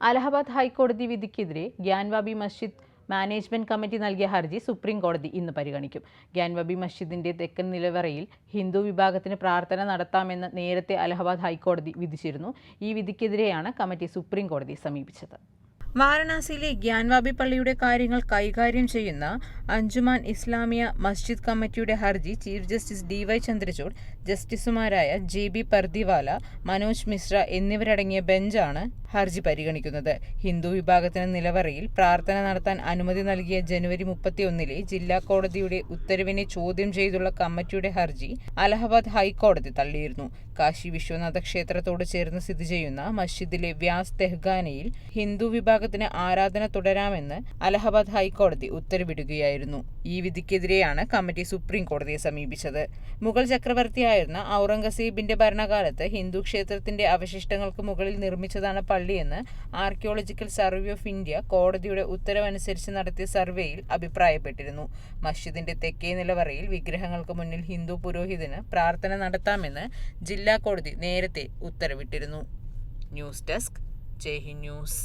അലഹബാദ് ഹൈക്കോടതി വിധിക്കെതിരെ ഗ്യാൻവാബി മസ്ജിദ് management committee നൽകിയ ഹർജി സുപ്രീം കോടതി ഇന്ന് പരിഗണിക്കും. ഗ്യാൻവാബി മസ്ജിദിന്റെ തെക്കൻ നിലവറയിൽ ഹിന്ദു വിഭാഗത്തിന് പ്രാർത്ഥന നടത്താമെന്ന് നേരത്തെ അലഹബാദ് ഹൈക്കോടതി വിധിച്ചിരുന്നു. ഈ വിധിക്കെതിരെയാണ് കമ്മിറ്റി സുപ്രീം കോടതി സമീപിച്ചത്. വാരണാസിയിലെ ഗ്യാൻവാബി പള്ളിയുടെ കാര്യങ്ങൾ കൈകാര്യം ചെയ്യുന്ന അഞ്ചുമാൻ ഇസ്ലാമിയ മസ്ജിദ് കമ്മിറ്റിയുടെ ഹർജി chief justice D Y Chandrachud ജസ്റ്റിസുമാരായ ജെ ബി പർദിവാല മനോജ് മിശ്ര എന്നിവരടങ്ങിയ ബെഞ്ചാണ് ഹർജി പരിഗണിക്കുന്നത്. ഹിന്ദു വിഭാഗത്തിന് നിലവറയിൽ പ്രാർത്ഥന നടത്താൻ അനുമതി നൽകിയ ജനുവരി മുപ്പത്തിയൊന്നിലെ ജില്ലാ കോടതിയുടെ ഉത്തരവിനെ ചോദ്യം ചെയ്തുള്ള കമ്മിറ്റിയുടെ ഹർജി അലഹബാദ് ഹൈക്കോടതി തള്ളിയിരുന്നു. കാശി വിശ്വനാഥ ക്ഷേത്രത്തോട് ചേർന്ന് സ്ഥിതി ചെയ്യുന്ന മസ്ജിദിലെ വ്യാസ് തെഹ്ഗാനയിൽ ഹിന്ദു വിഭാഗത്തിന് ആരാധന തുടരാമെന്ന് അലഹബാദ് ഹൈക്കോടതി ഉത്തരവിടുകയായിരുന്നു. ഈ വിധിക്കെതിരെയാണ് കമ്മിറ്റി സുപ്രീം കോടതിയെ സമീപിച്ചത്. മുഗൾ ചക്രവർത്തിയായിരുന്ന ഔറംഗസീബിന്റെ ഭരണകാലത്ത് ഹിന്ദു ക്ഷേത്രത്തിന്റെ അവശിഷ്ടങ്ങൾക്ക് മുകളിൽ നിർമ്മിച്ചതാണ് പള്ളിയെന്ന് ആർക്കിയോളജിക്കൽ സർവേ ഓഫ് ഇന്ത്യ കോടതിയുടെ ഉത്തരവനുസരിച്ച് നടത്തിയ സർവേയിൽ അഭിപ്രായപ്പെട്ടിരുന്നു. മസ്ജിദിന്റെ തെക്കേ നിലവറയിൽ വിഗ്രഹങ്ങൾക്ക് മുന്നിൽ ഹിന്ദു പുരോഹിതന് പ്രാർത്ഥന നടത്താമെന്ന് ജില്ലാ കോടതി നേരത്തെ ഉത്തരവിട്ടിരുന്നു. News desk Jai news.